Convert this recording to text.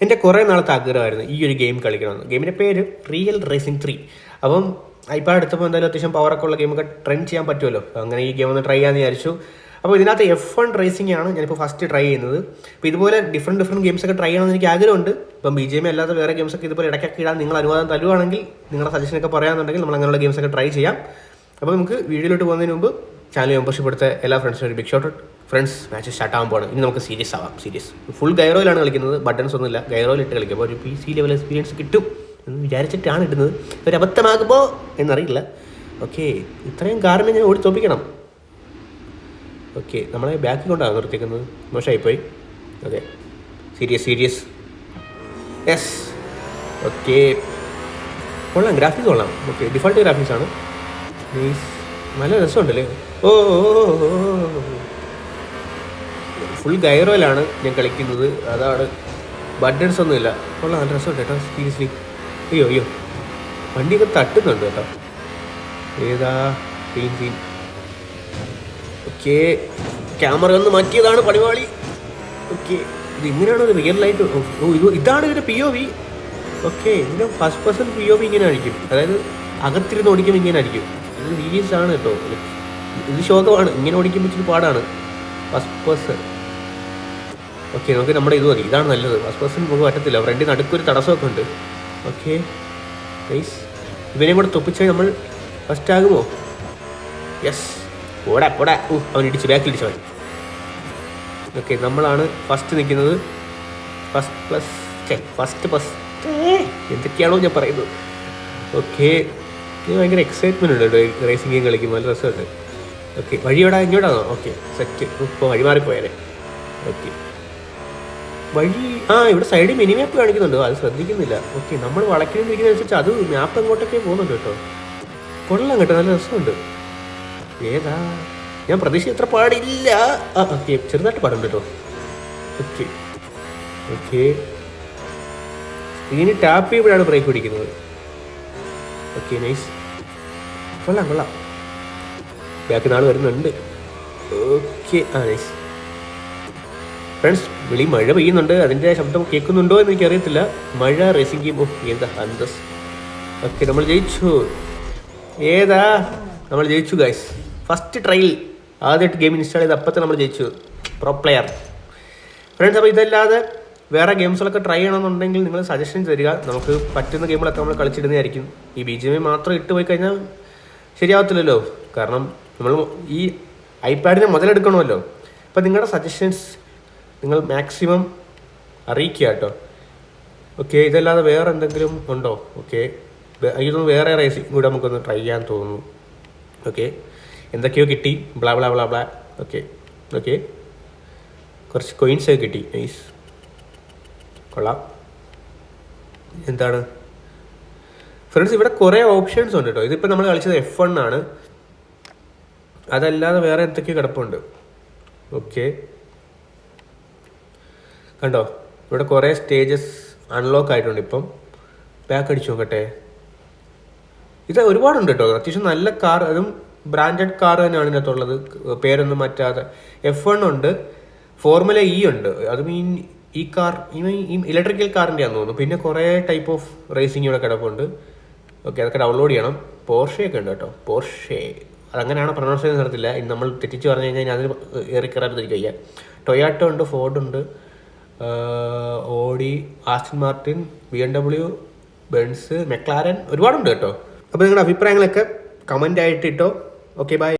എന്റെ കുറേ നാളത്തെ ആഗ്രഹമായിരുന്നു ഈ ഒരു ഗെയിം കളിക്കണമെന്ന്. ഗെയിമിന്റെ പേര് റിയൽ റേസിംഗ് ത്രീ അപ്പം ഐപാഡ് എടുത്തപ്പോൾ എന്തായാലും അത്യാവശ്യം പവറൊക്കെ ഉള്ള ഗെയിമൊക്കെ ട്രെൻഡ് ചെയ്യാൻ പറ്റുമല്ലോ. അങ്ങനെ ഈ ഗെയിം ഒന്ന് ട്രൈ ചെയ്യാമെന്ന് വിചാരിച്ചു. അപ്പോൾ ഇതിനകത്ത് എഫ് വൺ റേസിംഗ് ആണ് ഞാനിപ്പോൾ ഫസ്റ്റ് ട്രൈ ചെയ്യുന്നത്. അപ്പോൾ ഇതുപോലെ ഡിഫറെന്റ് ഡിഫറെന്റ് ഗെയിംസ് ഒക്കെ ട്രൈ ചെയ്യണമെന്ന് എനിക്ക് ആഗ്രഹമുണ്ട്. ഇപ്പം ബി ജെ എം അല്ലാതെ വേറെ ഗെയിംസ് ഒക്കെ ഇതുപോലെ ഇടയ്ക്കൊക്കെ ഇടാൻ നിങ്ങൾ അനുവാദം തരുവാണെങ്കിൽ നിങ്ങളുടെ സജഷൻ ഒക്കെ പറയാമെന്നുണ്ടെങ്കിൽ നമ്മൾ അങ്ങനെയുള്ള ഗെയിംസ് ഒക്കെ ട്രൈ ചെയ്യാം. അപ്പോൾ നമുക്ക് വീഡിയോയിലോട്ട് പോകുന്നതിന് മുമ്പ് ചാനൽ മെമ്പർഷിപ്പ് എടുത്ത എല്ലാ ഫ്രണ്ട്സിനും ഒരു big shot friends match start ആകാൻ പോകണം ഇനി നമുക്ക് സീരിയസ് ആവാം. സീരിയസ് ഫുൾ ഗൈറോയിലാണ് കളിക്കുന്നത്. ബട്ടൺസ് ഒന്നുമില്ല. ഗൈറോയിൽ ഇട്ട് കളിക്കുമ്പോൾ ഒരു പി സി ലെവൽ എക്സ്പീരിയൻസ് കിട്ടും എന്ന് വിചാരിച്ചിട്ടാണ് ഇടുന്നത്. ഒരു അബദ്ധമാകുമ്പോൾ എന്നറിയില്ല. ഓക്കെ ഇത്രയും കാരണം ഞാൻ ഓടി തോപ്പിക്കണം. ഓക്കെ നമ്മളെ ബാക്കിൽ കൊണ്ടാണ് നിർത്തിക്കുന്നത് മോശമായിപ്പോയി. അതെ സീരിയസ് സീരിയസ് യെസ് ഓക്കെ കൊള്ളാം. ഗ്രാഫിക്സ് കൊള്ളാം. ഓക്കെ ഡിഫോൾട്ട് ഗ്രാഫിക്സ് ആണ്. നല്ല രസമുണ്ടല്ലേ? ഓ ഓ ഓ. ഫുൾ ഗൈറോയിലാണ് ഞാൻ കളിക്കുന്നത്. അതാണ് ബട്ടൺസ് ഒന്നുമില്ല. കൊള്ളാം നല്ല രസമുണ്ട് കേട്ടോ സീരിയസ്ലി അയ്യോ അയ്യോ. വണ്ടിയൊക്കെ തട്ടുന്നുണ്ട് കേട്ടോ. ഏതാ സീൻ സീൻ ഓക്കെ ക്യാമറ ഒന്ന് മാറ്റിയതാണ് പണിവാളി ഓക്കെ ഇത് ഇങ്ങനെയാണോ ഒരു റിയൽ ലൈറ്റ് ഓ ഇത് ഇതാണ് ഇതിന്റെ പി ഒ വി ഓക്കെ ഇതിന്റെ first person P O V ഇങ്ങനെ ആയിരിക്കും. അതായത് അകത്തിരുന്ന് ഓടിക്കുമ്പോൾ ഇങ്ങനെ ആയിരിക്കും. ഇത് സീരിയസ് ആണ് കേട്ടോ. ഇത് ശോകമാണ്. ഇങ്ങനെ ഓടിക്കുമ്പോൾ ഇച്ചിരി പാടാണ്. ഫസ്റ്റ് പേഴ്സൺ ഓക്കെ നമുക്ക് നമ്മുടെ ഇത് മതി. ഇതാണ് നല്ലത്. ഫസ്റ്റ് പേഴ്സൺ നമുക്ക് പറ്റത്തില്ല. ഫ്രണ്ടിൽ നടുക്കൊരു തടസ്സമൊക്കെ ഉണ്ട്. ഓക്കെ പ്ലീസ് ഇവനെയും കൂടെ തൊപ്പിച്ചാൽ നമ്മൾ ഫസ്റ്റ് ആകുമോ? യെസ് പോടാ പോടാ. ഓ അവൻ ഇടിച്ച് ബാക്കിൽ ഇടിച്ചു മതി ഓക്കെ നമ്മളാണ് ഫസ്റ്റ് നിൽക്കുന്നത്. ഫസ്റ്റ് പ്ലസ് ഫസ്റ്റ് ഫസ്റ്റ് എന്തൊക്കെയാണോ ഞാൻ പറയുന്നത്. ഓക്കെ ഭയങ്കര എക്സൈറ്റ്മെന്റ് ഉണ്ട് കേട്ടോ റേസിംഗ് ഗെയിം കളിക്കുമ്പോൾ. നല്ല രസമുണ്ട്. ഓക്കെ വഴി എവിടെ? ഇങ്ങോട്ടാണോ? ഓക്കെ സെറ്റ് ഇപ്പോൾ വഴി മാറിപ്പോയാലേ ഓക്കെ വഴി ആ ഇവിടെ സൈഡിൽ മിനി മാപ്പ് കാണിക്കുന്നുണ്ട്. അത് ശ്രദ്ധിക്കുന്നില്ല. ഓക്കെ നമ്മൾ വളയ്ക്കുന്നതിനനുസരിച്ച് അത് മാപ്പ് അങ്ങോട്ടൊക്കെ പോകുന്നുണ്ട് കേട്ടോ. കൊള്ളാം കേട്ടോ നല്ല രസമുണ്ട്. ഏതാ? ഞാൻ പ്രതീക്ഷ എത്ര പാടില്ല. ആ ഓക്കെ ചെറുതായിട്ട് പാടുണ്ട് കേട്ടോ. ഓക്കെ ഓക്കെ സ്ക്രീനിൽ ടാപ്പ് ചെയ്യുമ്പോഴാണ് ബ്രേക്ക് പിടിക്കുന്നത്. ഓക്കെ നൈസ് കൊള്ളാം കൊള്ളാം. ബാക്കി നാൾ വരുന്നുണ്ട്. ഓക്കെ ആ നൈസ് ഫ്രണ്ട്സ് വെളി മഴ പെയ്യുന്നുണ്ട്. അതിന്റെ ശബ്ദം കേൾക്കുന്നുണ്ടോ എന്ന് എനിക്കറിയത്തില്ല. മഴ റേസിംഗ് ഗെയിം ഓഫ് എന്താ അന്തസ് ഓക്കെ നമ്മൾ ജയിച്ചു. ഏതാ? നമ്മൾ ജയിച്ചു ഗൈസ് ഫസ്റ്റ് ട്രയൽ ആദ്യമായിട്ട് ഗെയിം ഇൻസ്റ്റാൾ ചെയ്ത് അപ്പത്തെ നമ്മൾ ജയിച്ചു. പ്രോ പ്ലെയർ ഫ്രണ്ട്സ് അപ്പോൾ ഇതല്ലാതെ വേറെ ഗെയിംസുകളൊക്കെ ട്രൈ ചെയ്യണമെന്നുണ്ടെങ്കിൽ നിങ്ങൾ സജഷൻ തരിക. നമുക്ക് പറ്റുന്ന ഗെയിമുകളൊക്കെ നമ്മൾ കളിച്ചിടുന്നതായിരിക്കും. ഈ ബി ജി എം മാത്രം ഇട്ട് പോയി കഴിഞ്ഞാൽ ശരിയാവത്തില്ലല്ലോ. കാരണം നമ്മൾ ഈ ഐപാഡിനെ മുതലെടുക്കണമല്ലോ. അപ്പോൾ നിങ്ങളുടെ സജഷൻസ് നിങ്ങൾ മാക്സിമം അറിയിക്കുക കേട്ടോ. ഓക്കെ ഇതല്ലാതെ വേറെ എന്തെങ്കിലും ഉണ്ടോ? ഓക്കെ ഇതൊന്നും വേറെ റേസിംഗ് കൂടെ നമുക്കൊന്ന് ട്രൈ ചെയ്യാൻ തോന്നുന്നു. ഓക്കെ എന്തൊക്കെയോ കിട്ടി. Blah blah blah blah okay okay കുറച്ച് കോയിൻസ് ഒക്കെ കിട്ടി. നൈസ് കൊള്ളാം. എന്താണ്? ഫ്രണ്ട്സ് ഇവിടെ കുറേ ഓപ്ഷൻസ് ഉണ്ട് കേട്ടോ. ഇതിപ്പോൾ നമ്മൾ കളിച്ചത് എഫ് വൺ ആണ്. അതല്ലാതെ വേറെ എന്തൊക്കെയോ കിടപ്പുണ്ട്. ഓക്കെ കണ്ടോ? ഇവിടെ കുറേ സ്റ്റേജസ് അൺലോക്ക് ആയിട്ടുണ്ട് ഇപ്പം. ബാക്ക് അടിച്ചു നോക്കട്ടെ. ഇത് ഒരുപാടുണ്ട് കേട്ടോ. അത്യാവശ്യം നല്ല കാർ അതും ബ്രാൻഡഡ് കാർ തന്നെയാണ് ഇതിനകത്തുള്ളത് പേരൊന്നും മാറ്റാതെ. എഫ് വൺ ഉണ്ട് ഫോർമുല ഇ ഉണ്ട്. അത് മീൻ ഈ കാർ ഈ ഇലക്ട്രിക്കൽ കാറിന്റെ ആണെന്ന് തോന്നുന്നു. പിന്നെ കുറേ ടൈപ്പ് ഓഫ് റേസിംഗ് ഇവിടെ കിടപ്പുണ്ട്. ഓക്കെ അതൊക്കെ ഡൗൺലോഡ് ചെയ്യണം. പോർഷയൊക്കെ ഉണ്ട് കേട്ടോ. പോർഷേ അതങ്ങനെയാണ് പ്രൊണൗൺസ് ചെയ്യുന്ന നടത്തില്ല നമ്മൾ തെറ്റിച്ച് പറഞ്ഞു കഴിഞ്ഞാൽ അതിന് ഏറി കയറാതിരിക്കും വയ്യ. ടൊയാറ്റോ ഉണ്ട് ഫോർഡ് ഉണ്ട്. Audi Aston Martin B M W Benz McLaren ഒരുപാടുണ്ട് കേട്ടോ. അപ്പോൾ നിങ്ങളുടെ അഭിപ്രായങ്ങളൊക്കെ കമന്റ് ആയിട്ട് ഇട്ടോ. Okay bye